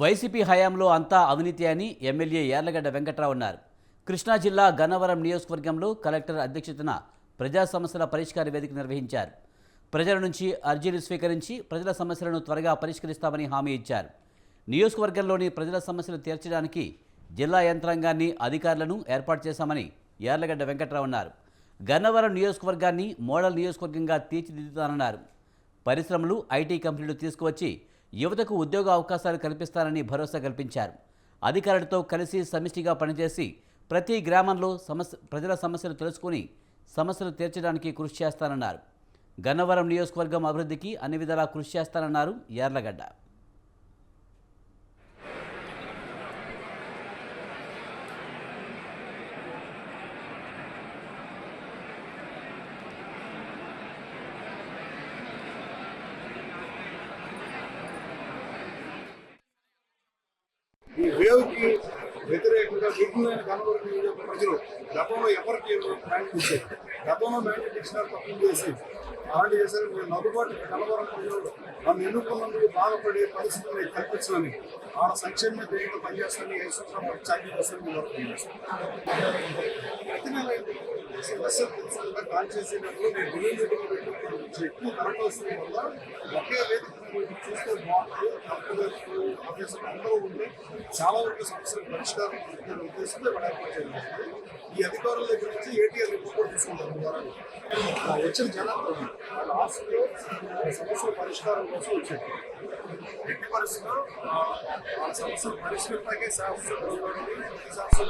YCP హయాంలో అంతా అవినీతి అని ఎమ్మెల్యే యార్లగడ్డ వెంకట్రావు అన్నారు. కృష్ణా జిల్లా గన్నవరం నియోజకవర్గంలో కలెక్టర్ అధ్యక్షతన ప్రజా సమస్యల పరిష్కార వేదిక నిర్వహించారు. ప్రజల నుంచి అర్జీలు స్వీకరించి ప్రజల సమస్యలను త్వరగా పరిష్కరిస్తామని హామీ ఇచ్చారు. నియోజకవర్గంలోని ప్రజల సమస్యలు తీర్చడానికి జిల్లా యంత్రాంగాన్ని అధికారులను ఏర్పాటు చేశామని యార్లగడ్డ వెంకట్రావు అన్నారు. గన్నవరం నియోజకవర్గాన్ని మోడల్ నియోజకవర్గంగా తీర్చిదిద్దుతానన్నారు. పరిశ్రమలు ఐటీ కంపెనీలు తీసుకువచ్చి యువతకు ఉద్యోగ అవకాశాలు కల్పిస్తారని భరోసా కల్పించారు. అధికారులతో కలిసి సమిష్టిగా పనిచేసి ప్రతి గ్రామంలో సమస్య ప్రజల సమస్యలు తెలుసుకుని సమస్యలు తీర్చడానికి కృషి చేస్తానన్నారు. గన్నవరం నియోజకవర్గం అభివృద్ధికి అన్ని విధాలా కృషి చేస్తానన్నారు యార్లగడ్డ. ఈ వేవ్కి వ్యతిరేకంగా విభిన్నమైన కనబడిన ఈ ప్రజలు గతంలో ఎవరికి బ్యాంక్ ఇచ్చారు గతంలో బ్యాంక్ ఇచ్చినారు తప్పులు చేసి అలాంటి చేశారు. మీరు నలుబాటు కలవరం ప్రజలు నన్ను ఎన్నుకున్నందుకు బాధపడే పరిస్థితులు కల్పించడానికి ఆడ సంక్షేమ దేశంలో పనిచేస్తాను ఏ సూత్రం చాకరీ చేస్తాను మీరు వర్క్ చేస్తాను ప్రతి నెల బస్సు తెలుసుకుంటా కాల్ చేసేటప్పుడు నేను గురించి ఎక్కువ కరెక్ట్ వస్తుంది వల్ల ఒకే వేదిక మీద చూస్తే బాగుంటుంది కలెక్టర్ ఆఫీసర్ అందరూ ఉంటే చాలా వరకు సమస్యలు పరిష్కారం అవుతుందనే ఉద్దేశంతో ఇవాళ ఏర్పాటు చేయడం ఈ అధికారుల దగ్గర నుంచి ఏటీఆర్ రిపోర్ట్ కూడా తీసుకుంటారు ద్వారా ఆ వచ్చిన జనాలు లాస్ట్లో సమస్యల పరిష్కారం కోసం వచ్చారు ఎట్టి పరిస్థితుల్లో ఆ, ఆ సమస్యలు పరిష్కరించడానికి శాస్త్రం శాస్త్రం